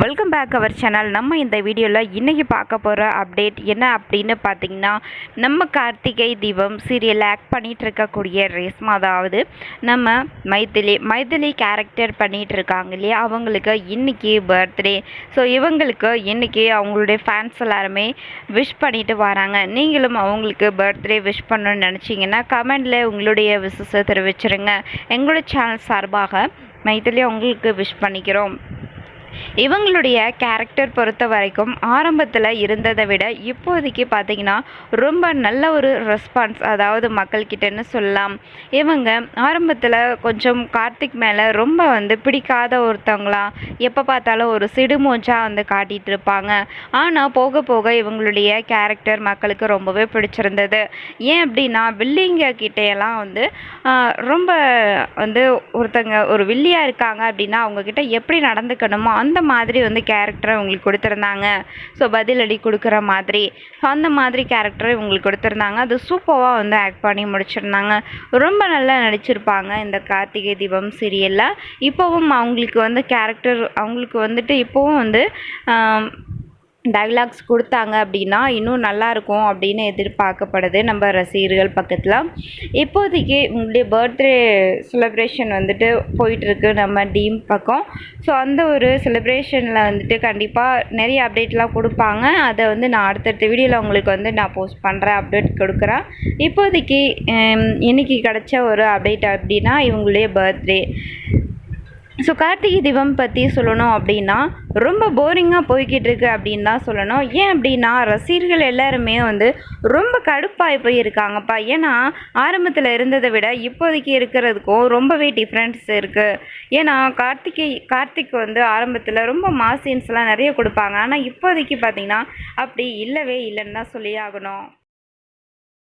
Welcome back our channel நம்ம இந்த வீடியோவில் இன்றைக்கி பார்க்க போகிற அப்டேட் என்ன அப்படின்னு பார்த்தீங்கன்னா நம்ம கார்த்திகை தீபம் சீரியல் ஆக்ட் பண்ணிகிட்டு இருக்கக்கூடிய ரேஸ்மா அதாவது நம்ம மைதிலி மைதிலி கேரக்டர் பண்ணிகிட்டு இருக்காங்க இல்லையா? அவங்களுக்கு இன்றைக்கி பர்த்டே ஸோ இவங்களுக்கு இன்றைக்கி அவங்களுடைய ஃபேன்ஸ் எல்லாருமே விஷ் பண்ணிட்டு வராங்க. நீங்களும் அவங்களுக்கு பர்த்டே விஷ் பண்ணணும்னு நினச்சிங்கன்னா கமெண்டில் உங்களுடைய விசஸை தெரிவிச்சிருங்க. எங்களோட சேனல் சார்பாக மைதிலி உங்களுக்கு விஷ் பண்ணிக்கிறோம். இவங்களுடைய கேரக்டர் பொறுத்த வரைக்கும் ஆரம்பத்தில் இருந்ததை விட இப்போதைக்கு பார்த்தீங்கன்னா ரொம்ப நல்ல ஒரு ரெஸ்பான்ஸ் அதாவது மக்கள்கிட்டன்னு சொல்லலாம். இவங்க ஆரம்பத்தில் கொஞ்சம் கார்த்திக் மேலே ரொம்ப வந்து பிடிக்காத ஒருத்தவங்களா எப்போ பார்த்தாலும் ஒரு சிடுமூச்சாக வந்து காட்டிகிட்டு இருப்பாங்க. ஆனால் போக போக இவங்களுடைய கேரக்டர் மக்களுக்கு ரொம்பவே பிடிச்சிருந்தது. ஏன் அப்படின்னா வில்லிங்க கிட்டையெல்லாம் வந்து ரொம்ப வந்து ஒருத்தங்க ஒரு வில்லியாக இருக்காங்க அப்படின்னா அவங்கக்கிட்ட எப்படி நடந்துக்கணுமோ அந்த மாதிரி வந்து கேரக்டரை உங்களுக்கு கொடுத்துருந்தாங்க. ஸோ பதிலடி கொடுக்குற மாதிரி ஸோ அந்த மாதிரி கேரக்டரை இவங்களுக்கு கொடுத்துருந்தாங்க. அது சூப்பராக வந்து ஆக்ட் பண்ணி முடிச்சிருந்தாங்க. ரொம்ப நல்லா நடிச்சிருப்பாங்க இந்த கார்த்திகை தீபம் சீரியலில் இப்போவும் அவங்களுக்கு வந்து கேரக்டர் அவங்களுக்கு வந்துட்டு இப்போவும் வந்து டைலாக்ஸ் கொடுத்தாங்க அப்படின்னா இன்னும் நல்லாயிருக்கும் அப்படின்னு எதிர்பார்க்கப்படுது நம்ம ரசிகர்கள் பக்கத்தில். இப்போதைக்கு உங்களுடைய பர்த்டே செலிப்ரேஷன் வந்துட்டு போயிட்டுருக்கு நம்ம டீம் பக்கம். ஸோ அந்த ஒரு செலிப்ரேஷனில் வந்துட்டு கண்டிப்பாக நிறைய அப்டேட்லாம் கொடுப்பாங்க. அதை வந்து நான் அடுத்தடுத்த வீடியோவில் உங்களுக்கு வந்து நான் போஸ்ட் பண்ணுறேன் அப்டேட் கொடுக்குறேன். இப்போதைக்கு இன்றைக்கி கிடச்ச கிடைச்ச ஒரு அப்டேட் அப்படின்னா இவங்களுடைய பர்த்டே ஸோ கார்த்திகை தீபம் பற்றி சொல்லணும் அப்படின்னா ரொம்ப போரிங்காக போய்கிட்டு இருக்கு அப்படின்னு தான் சொல்லணும். ஏன் அப்படின்னா ரசிகர்கள் எல்லாருமே வந்து ரொம்ப கடுப்பாகி போயிருக்காங்கப்பா. ஏன்னா ஆரம்பத்தில் இருந்ததை விட இப்போதைக்கு இருக்கிறதுக்கும் ரொம்பவே டிஃப்ரென்ஸ் இருக்குது ஏன்னா கார்த்திகை கார்த்திக் வந்து ஆரம்பத்தில் ரொம்ப மாசின்ஸ்லாம் நிறைய கொடுப்பாங்க. ஆனால் இப்போதைக்கு பார்த்தீங்கன்னா அப்படி இல்லவே இல்லைன்னு தான் சொல்லி ஆகணும்.